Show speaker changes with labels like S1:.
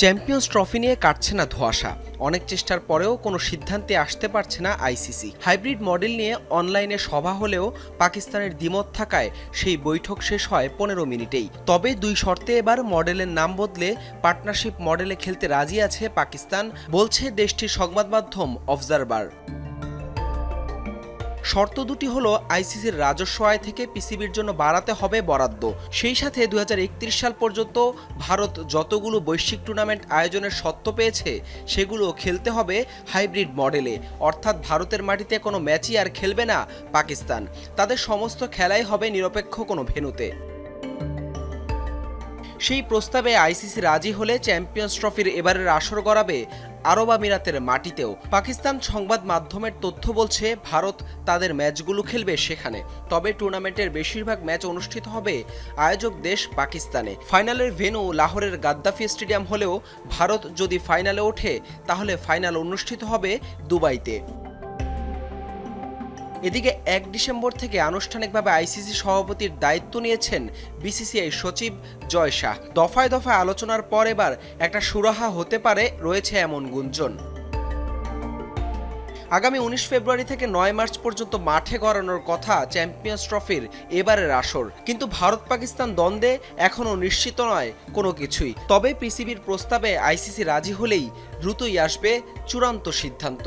S1: Champions trophy নিয়ে কাটছে না ধোয়াশা। অনেক চেষ্টার পরেও কোনো সিদ্ধান্তে আসতে পারছে না আইসিসি। হাইব্রিড মডেল নিয়ে অনলাইনে সভা হলেও পাকিস্তানের দ্বিমত থাকায় সেই বৈঠক শেষ হয় পনেরো মিনিটেই। তবে দুই শর্তে এবার মডেলের নাম বদলে পার্টনারশিপ মডেলে খেলতে রাজি আছে পাকিস্তান, বলছে দেশটির সংবাদ মাধ্যম অবজারভার। শর্ত দুটি হলো আইসিসির রাজস্ব আয় থেকে পিসিবির জন্য বাড়াতে হবে বরাদ্দ। সেই সাথে দু হাজার একত্রিশ সাল পর্যন্ত ভারত যতগুলো বৈশ্বিক টুর্নামেন্ট আয়োজনের সত্ত্ব পেয়েছে সেগুলো খেলতে হবে হাইব্রিড মডেলে। অর্থাৎ ভারতের মাটিতে কোনো ম্যাচই আর খেলবে না পাকিস্তান। তাদের সমস্ত খেলাই হবে নিরপেক্ষ কোনো ভেন্যুতে। সেই প্রস্তাবে আইসিসি রাজি হলে চ্যাম্পিয়ন্স ট্রফির এবারের আসর গড়াবে আরব আমিরাতের মাটিতেও। পাকিস্তান সংবাদ মাধ্যমের তথ্য বলছে, ভারত তাদের ম্যাচগুলো খেলবে সেখানে। তবে টুর্নামেন্টের বেশিরভাগ ম্যাচ অনুষ্ঠিত হবে আয়োজক দেশ পাকিস্তানে। ফাইনালের ভেন্যু লাহোরের গাদ্দাফি স্টেডিয়াম হলেও ভারত যদি ফাইনালে ওঠে, তাহলে ফাইনাল অনুষ্ঠিত হবে দুবাইতে। এদিকে এক ডিসেম্বর থেকে আনুষ্ঠানিকভাবে আইসিসি সভাপতির দায়িত্ব নিয়েছেন বিসিসিআই সচিব জয় শাহ। দফায় দফায় আলোচনার পর এবার একটা সুরাহা হতে পারে রয়েছে এমন গুঞ্জন। আগামী উনিশ ফেব্রুয়ারি থেকে নয় মার্চ পর্যন্ত মাঠে গড়ানোর কথা চ্যাম্পিয়ন্স ট্রফির এবারের আসর। কিন্তু ভারত পাকিস্তান দ্বন্দ্বে এখনও নিশ্চিত নয় কোনো কিছুই। তবে পিসিবির প্রস্তাবে আইসিসি রাজি হলেই দ্রুতই আসবে চূড়ান্ত সিদ্ধান্ত।